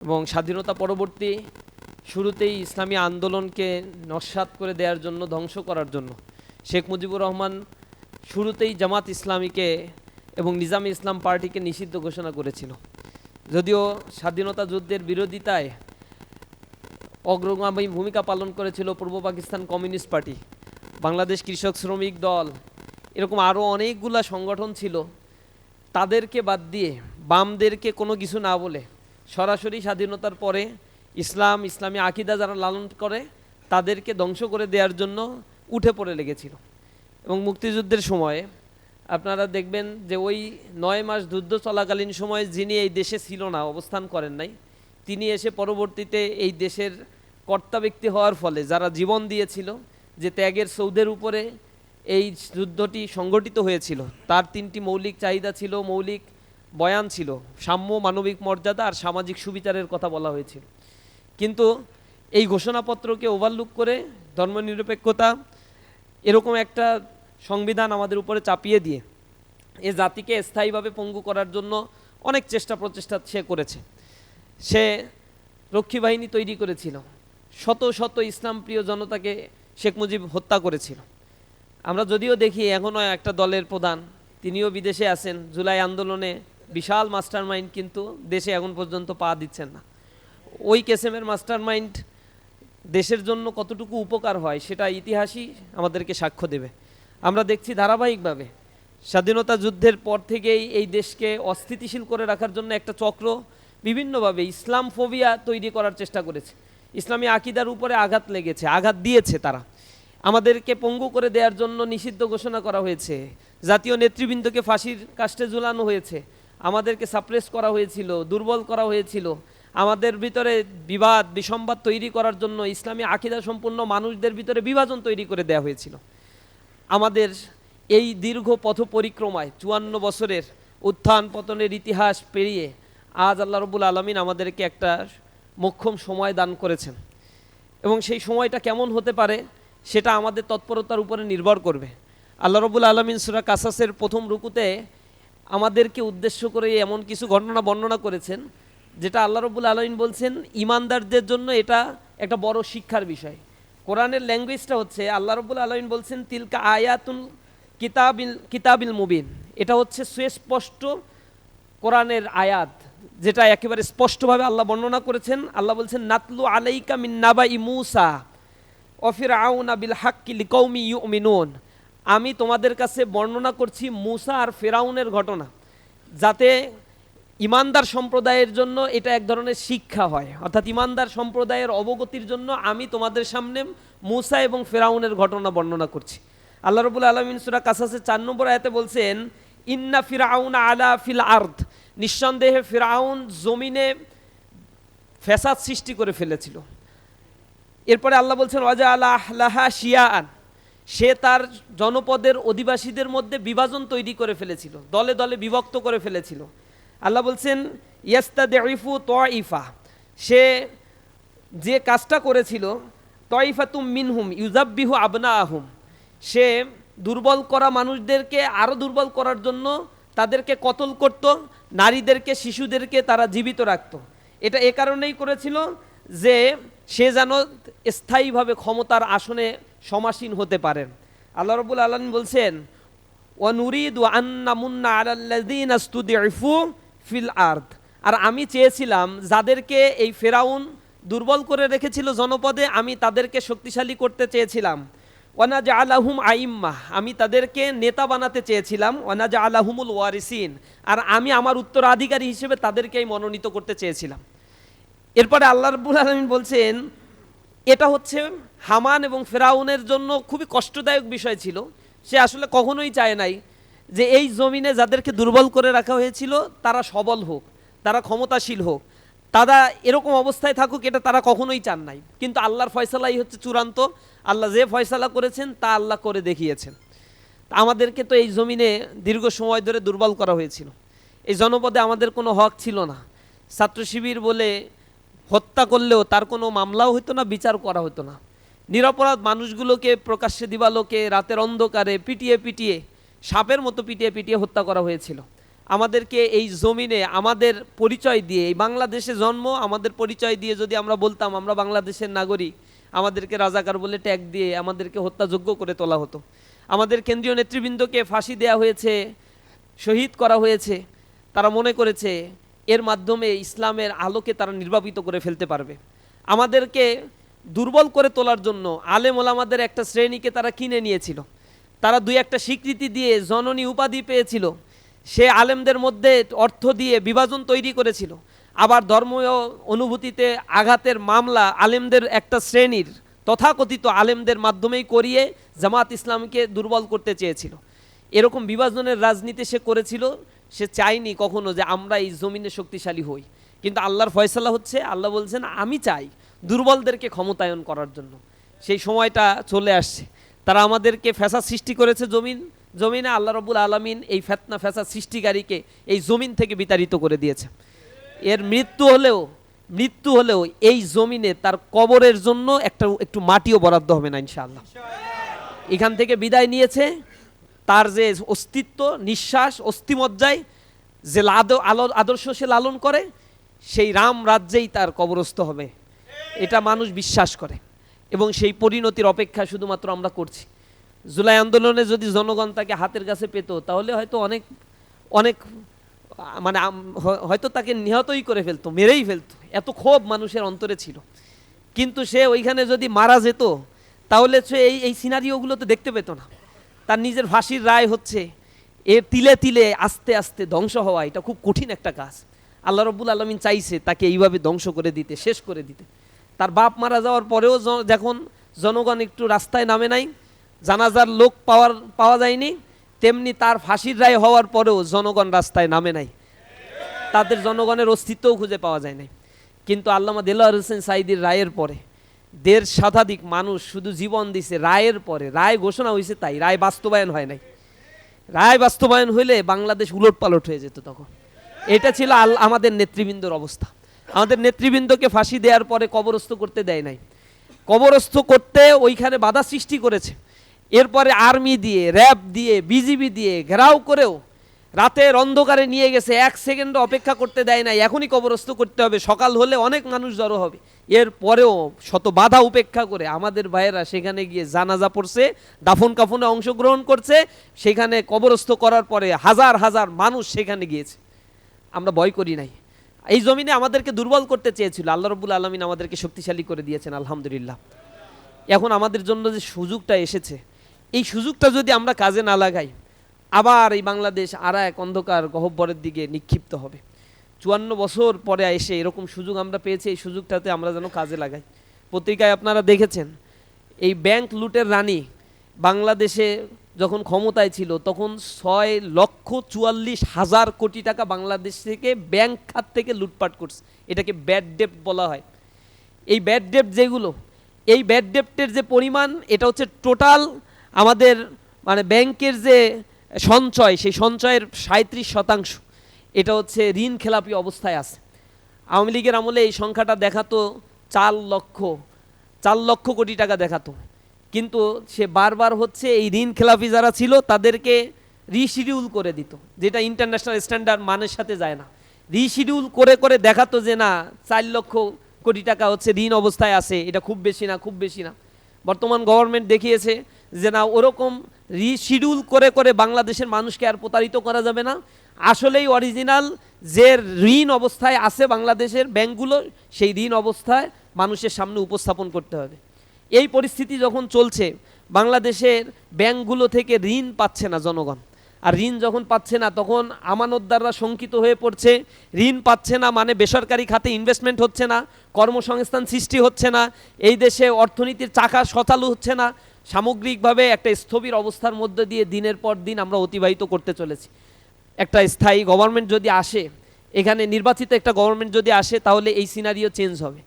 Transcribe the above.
এবং স্বাধীনতা পরবর্তী শুরুতেই ইসলামী আন্দোলনকে নস্বাত করে দেওয়ার জন্য, ধ্বংস করার জন্য শেখ মুজিবুর রহমান শুরুতেই জামাত ইসলামীকে এবং নিজাম ইসলাম পার্টিকে নিষিদ্ধ ঘোষণা করেছিল। যদিও স্বাধীনতা যুদ্ধের বিরোধিতায় অগ্রগামী ভূমিকা পালন করেছিল পূর্ব পাকিস্তান কমিউনিস্ট পার্টি, বাংলাদেশ কৃষক শ্রমিক দল, এরকম আরও অনেকগুলা সংগঠন ছিল। তাদেরকে বাদ দিয়ে বামদেরকে কোনো কিছু না বলে সরাসরি স্বাধীনতার পরে ইসলাম, ইসলামী আকিদা যারা লালন করে, তাদেরকে ধ্বংস করে দেওয়ার জন্য উঠে পড়ে লেগেছিল। এবং মুক্তিযুদ্ধের সময়ে আপনারা দেখবেন যে ওই নয় মাস যুদ্ধ চলাকালীন সময়ে যিনি এই দেশে ছিল না, অবস্থান করেন নাই, তিনি এসে পরবর্তীতে এই দেশের কর্তা ব্যক্তি হওয়ার ফলে যারা জীবন দিয়েছিল, যে ত্যাগের সৌধের উপরে এই যুদ্ধটি সংগঠিত হয়েছিল, তার তিনটি মৌলিক চাহিদা ছিল, মৌলিক বয়ান ছিল, সাম্য মানবিক মর্যাদা আর সামাজিক সুবিচারের কথা বলা হয়েছিল। কিন্তু এই ঘোষণাপত্রকে ওভারলুক করে ধর্মনিরপেক্ষতা এরকম একটা সংবিধান আমাদের উপরে চাপিয়ে দিয়ে এ জাতিকে স্থায়ীভাবে পঙ্গু করার জন্য অনেক চেষ্টা প্রচেষ্টা সে করেছে। সে রক্ষী বাহিনী তৈরি করেছিল। শত শত ইসলাম প্রিয় জনতাকে শেখ মুজিব হত্যা করেছিল। আমরা যদিও দেখি এখনও একটা দলের প্রধান, তিনিও বিদেশে আছেন, জুলাই আন্দোলনে বিশাল মাস্টার মাইন্ড কিন্তু দেশে এখন পর্যন্ত পা দিচ্ছেন না। ওই কেসেমের মাস্টার মাইন্ড দেশের জন্য কতটুকু উপকার হয় সেটা ইতিহাসই আমাদেরকে সাক্ষ্য দেবে। আমরা দেখছি ধারাবাহিকভাবে স্বাধীনতা যুদ্ধের পর থেকেই এই দেশকে অস্থিতিশীল করে রাখার জন্য একটা চক্র বিভিন্নভাবে ইসলাম ফোবিয়া তৈরি করার চেষ্টা করেছে। ইসলামী আকিদার উপরে আঘাত লেগেছে, আঘাত দিয়েছে তারা। আমাদেরকে পঙ্গু করে দেওয়ার জন্য নিষিদ্ধ ঘোষণা করা হয়েছে। জাতীয় নেতৃবৃন্দকে ফাঁসির কাষ্টে ঝুলানো হয়েছে। আমাদেরকে সাপ্রেস করা হয়েছিল, দুর্বল করা হয়েছিল। আমাদের ভিতরে বিবাদ, বিসম্বাদ তৈরি করার জন্য ইসলামী আকিদা সম্পূর্ণ মানুষদের ভিতরে বিভাজন তৈরি করে দেওয়া হয়েছিল। আমাদের এই দীর্ঘ পথ পরিক্রমায় চুয়ান্ন বছরের উত্থান পতনের ইতিহাস পেরিয়ে আজ আল্লাহ রবুল আলমিন আমাদেরকে একটা মোক্ষম সময় দান করেছেন। এবং সেই সময়টা কেমন হতে পারে সেটা আমাদের তৎপরতার উপরে নির্ভর করবে। আল্লাহ রবুল আলমিন সুরা কাসাসের প্রথম রুকুতে আমাদেরকে উদ্দেশ্য করে এমন কিছু ঘটনা বর্ণনা করেছেন, যেটা আল্লাহ রবুল আলমিন বলছেন, ইমানদারদের জন্য এটা একটা বড় শিক্ষার বিষয়। কোরআনের ল্যাঙ্গুয়েজটা হচ্ছে, আল্লাহ রবুল আলমিন বলছেন, তিলকা আয়াতুল কিতাবিল কিতাবিল মুবিন। এটা হচ্ছে সুস্পষ্ট কোরআনের আয়াত, যেটা একেবারে স্পষ্টভাবে আল্লাহ বর্ণনা করেছেন। আল্লাহ বলছেন, নাতলু আলাইকা মিন নাবা ইমুসা অফির আউনা বিল হাক্কি লিকৌমি ইউমিনুন। আমি তোমাদের কাছে বর্ণনা করছি মুসা আর ফেরাউনের ঘটনা, যাতে ইমানদার সম্প্রদায়ের জন্য এটা এক ধরনের শিক্ষা হয়। অর্থাৎ ইমানদার সম্প্রদায়ের অবগতির জন্য আমি তোমাদের সামনে মুসা এবং ফেরাউনের ঘটনা বর্ণনা করছি। আল্লাহ রবুল আলমিন সুরা কাসাসের চার নম্বর আয়াতে বলছেন, ইন্না ফিরাউন আলা ফিল আর্থ নিঃসন্দেহে ফিরাউন জমিনে ফ্যাসাদ সৃষ্টি করে ফেলেছিল। এরপরে আল্লাহ বলছেন, ওয়াজা আল্লাহ লাহা শিয়াআন। সে তার জনপদের অধিবাসীদের মধ্যে বিভাজন তৈরি করে ফেলেছিল, দলে দলে বিভক্ত করে ফেলেছিল। আল্লাহ বলছেন ইয়াস্তা দেফু তয়ফা সে যে কাজটা করেছিল তয়ফা তুম মিনহুম ইউজাব্বিহু আবনা আহুম সে দুর্বল করা মানুষদেরকে আরও দুর্বল করার জন্য তাদেরকে কতল করত, নারীদেরকে, শিশুদেরকে তারা জীবিত রাখত। এটা এ কারণেই করেছিল যে সে যেন স্থায়ীভাবে ক্ষমতার আসনে সমাসীন হতে পারেন। আল্লাহ রবুল আলম বলছেন, ওয়ানুরিদ আন্না মুন্না আলাল্লাযীন আস্তুদিফু ফিল আর্থ আর আমি চেয়েছিলাম, যাদেরকে এই ফেরাউন দুর্বল করে রেখেছিল জনপদে, আমি তাদেরকে শক্তিশালী করতে চেয়েছিলাম। ওয়ানাজ আলাহুম আইম্মা আমি তাদেরকে নেতা বানাতে চেয়েছিলাম। ওয়ানাজ আলাহুমুল ওয়ারিসিন, আর আমি আমার উত্তরাধিকারী হিসেবে তাদেরকেই মনোনীত করতে চেয়েছিলাম। এরপরে আল্লাহ রব্বুল আলমিন বলছেন, এটা হচ্ছে হামান এবং ফেরাউনের জন্য খুবই কষ্টদায়ক বিষয় ছিল। সে আসলে কখনোই চায় নাই যে এই জমিনে যাদেরকে দুর্বল করে রাখা হয়েছিল, তারা সবল হোক, তারা ক্ষমতাশীল হোক। তারা এরকম অবস্থায় থাকুক, এটা তারা কখনোই চান নাই। কিন্তু আল্লাহর ফয়সালাই হচ্ছে চূড়ান্ত। আল্লাহ যে ফয়সালা করেছেন, তা আল্লাহ করে দেখিয়েছেন। আমাদেরকে তো এই জমিনে দীর্ঘ সময় ধরে দুর্বল করা হয়েছিল। এই জনপদে আমাদের কোনো হক ছিল না। ছাত্র শিবির বলে হত্যা করলেও তার কোনো মামলাও হতো না, বিচার করা হতো না। নিরপরাধ মানুষগুলোকে প্রকাশ্যে দিবালোকে রাতের অন্ধকারে পিটিয়ে পিটিয়ে, সাপের মতো পিটিয়ে পিটিয়ে হত্যা করা হয়েছিল। আমাদেরকে এই জমিনে আমাদের পরিচয় দিয়ে, এই বাংলাদেশে জন্ম, আমাদের পরিচয় দিয়ে যদি আমরা বলতাম আমরা বাংলাদেশের নাগরিক, আমাদেরকে রাজাকার বলে ট্যাগ দিয়ে আমাদেরকে হত্যাযোগ্য করে তোলা হতো। আমাদের কেন্দ্রীয় নেতৃবৃন্দকে ফাঁসি দেওয়া হয়েছে, শহীদ করা হয়েছে, তারা মনে করেছে এর মাধ্যমে ইসলামের আলোকে তারা নির্বাপিত করে ফেলতে পারবে। আমাদেরকে দুর্বল করে তোলার জন্য আলেম ওলামাদের একটা শ্রেণীকে তারা কিনে নিয়েছিল। তারা দুই একটা স্বীকৃতি দিয়ে জননী উপাধি পেয়েছিল। সে আলেমদের মধ্যে অর্থ দিয়ে বিভাজন তৈরি করেছিল। আবার ধর্মীয় অনুভূতিতে আঘাতের মামলা আলেমদের একটা শ্রেণির তথাকথিত আলেমদের মাধ্যমেই করিয়ে জামাত ইসলামকে দুর্বল করতে চেয়েছিল। এরকম বিভাজনের রাজনীতি সে করেছিল। সে চায়নি কখনো যে আমরা এই জমিনে শক্তিশালী হই। কিন্তু আল্লাহর ফয়সালা হচ্ছে, আল্লাহ বলছেন, আমি চাই দুর্বলদেরকে ক্ষমতায়ন করার জন্য। সেই সময়টা চলে আসছে। তারা আমাদেরকে ফ্যাসা সৃষ্টি করেছে জমিন, জমিনে আল্লাহ রবুল আলমিন এই ফেতনা, ফ্যাসা সৃষ্টিকারীকে এই জমিন থেকে বিতাড়িত করে দিয়েছে। এর মৃত্যু হলেও মৃত্যু হলেও এই জমিনে তার কবরের জন্য একটা, একটু মাটিও বরাদ্দ হবে না ইনশাআল্লাহ। এখান থেকে বিদায় নিয়েছে। তার যে অস্তিত্ব, নিঃশ্বাস, অস্থিমজ্জায় যে লাদ- আদর্শ সে লালন করে, সেই রাম রাজ্যেই তার কবরস্থ হবে। এটা মানুষ বিশ্বাস করে এবং সেই পরিণতির অপেক্ষা শুধুমাত্র আমরা করছি। জুলাই আন্দোলনে যদি জনগণ তাকে হাতের কাছে পেত, তাহলে হয়তো অনেক অনেক মানে হয়তো তাকে নিহতই করে ফেলতো, মেরেই ফেলতো। এত ক্ষোভ মানুষের অন্তরে ছিল। কিন্তু সে ওইখানে যদি মারা যেত, তাহলে সে এই এই সিনারিওগুলো তো দেখতে পেত না। তার নিজের ফাঁসির রায় হচ্ছে, এ তিলে তিলে আস্তে আস্তে ধ্বংস হওয়া, এটা খুব কঠিন একটা কাজ। আল্লাহ রব্বুল আলমিন চাইছে তাকে এইভাবে ধ্বংস করে দিতে, শেষ করে দিতে। তার বাপ মারা যাওয়ার পরেও যখন জনগণ একটু রাস্তায় নামে নাই, জানাজার লোক পাওয়ার, পাওয়া যায়নি, তেমনি তার ফাঁসির রায় হওয়ার পরেও জনগণ রাস্তায় নামে নাই। তাদের জনগণের অস্তিত্বও খুঁজে পাওয়া যায় নাই। কিন্তু আল্লামা দেলোয়ার হোসেন সাইদির রায়ের পরে দেড় শতাধিক মানুষ শুধু জীবন দিছে রায়ের পরে। রায় ঘোষণা হয়েছে তাই, রায় বাস্তবায়ন হয় নাই। রায় বাস্তবায়ন হইলে বাংলাদেশ উলট পালট হয়ে যেত তখন। এটা ছিল আল আমাদের নেতৃবৃন্দর অবস্থা। আমাদের নেতৃবৃন্দকে ফাঁসি দেওয়ার পরে কবরস্থ করতে দেয় নাই। কবরস্থ করতে ওইখানে বাধা সৃষ্টি করেছে। এরপরে আর্মি দিয়ে, র্যাব দিয়ে, বিজিবি দিয়ে ঘেরাও করেও রাতের অন্ধকারে নিয়ে গেছে, এক সেকেন্ড অপেক্ষা করতে দেয় নাই। এখনই কবরস্থ করতে হবে। সকাল হলে অনেক মানুষ জড়ো হবে। এর পরেও শত বাধা উপেক্ষা করে আমাদের ভাইয়েরা সেখানে গিয়ে জানাজা পড়ছে, দাফন কাফনে অংশগ্রহণ করছে। সেখানে কবরস্থ করার পরে হাজার হাজার মানুষ সেখানে গিয়েছে। আমরা ভয় করি নাই। এই জমিনে আমাদেরকে দুর্বল করতে চেয়েছিল। আল্লাহ রবুল আলমিন আমাদেরকে শক্তিশালী করে দিয়েছেন, আলহামদুলিল্লাহ। এখন আমাদের জন্য যে সুযোগটা এসেছে, এই সুযোগটা যদি আমরা কাজে না লাগাই আবার এই বাংলাদেশ আর এক অন্ধকার গহব্বরের দিকে নিক্ষিপ্ত হবে। চুয়ান্ন বছর পরে এসে এরকম সুযোগ আমরা পেয়েছি, এই সুযোগটাতে আমরা যেন কাজে লাগাই। পত্রিকায় আপনারা দেখেছেন, এই ব্যাংক লুটের রানী বাংলাদেশে যখন ক্ষমতায় ছিল, তখন ছয় লক্ষ চুয়াল্লিশ হাজার কোটি টাকা বাংলাদেশ থেকে ব্যাংক খাত থেকে লুটপাট করছে। এটাকে ব্যাড ডেপ বলা হয়। এই ব্যাড ডেপ যেগুলো, এই ব্যাড ডেপ্টের যে পরিমাণ, এটা হচ্ছে টোটাল আমাদের মানে ব্যাংকের যে সঞ্চয়, সেই সঞ্চয়ের সাঁত্রিশ শতাংশ। এটা হচ্ছে ঋণ খেলাপি অবস্থায় আছে। আওয়ামী লীগের আমলে এই সংখ্যাটা দেখাতো চার লক্ষ চার লক্ষ কোটি টাকা দেখাতো। কিন্তু সে বারবার হচ্ছে এই ঋণ খেলাপি যারা ছিল, তাদেরকে রিশিডিউল করে দিত, যেটা ইন্টারন্যাশনাল স্ট্যান্ডার্ড মানের সাথে যায় না। রিশিডিউল করে করে দেখাতো যে না, চার লক্ষ কোটি টাকা হচ্ছে ঋণ অবস্থায় আছে, এটা খুব বেশি না, খুব বেশি না। বর্তমান গভর্নমেন্ট দেখিয়েছে যে না, ওরকম রিশিডিউল করে করে বাংলাদেশের মানুষকে আর প্রতারিত করা যাবে না। আসলেই অরিজিনাল যে ঋণ অবস্থায় আছে বাংলাদেশের ব্যাংকগুলো, সেই ঋণ অবস্থায় মানুষের সামনে উপস্থাপন করতে হবে। এই পরিস্থিতি যখন চলছে, বাংলাদেশের ব্যাংকগুলো থেকে ঋণ পাচ্ছে না জনগণ। আর ঋণ যখন পাচ্ছে না, তখন আমানতদাররা শঙ্কিত হয়ে পড়ছে। ঋণ পাচ্ছে না মানে বেসরকারি খাতে ইনভেস্টমেন্ট হচ্ছে না, কর্মসংস্থান সৃষ্টি হচ্ছে না, এই দেশে অর্থনীতির চাকা সচালু হচ্ছে না সামগ্রিকভাবে একটা স্থবির অবস্থার মধ্যে দিয়ে দিনের পর দিন আমরা অতিবাহিত করতে চলেছি। একটা স্থায়ী গভর্নমেন্ট যদি আসে, এখানে নির্বাচিত একটা গভর্নমেন্ট যদি আসে, তাহলে এই সিনারিও চেঞ্জ হবে।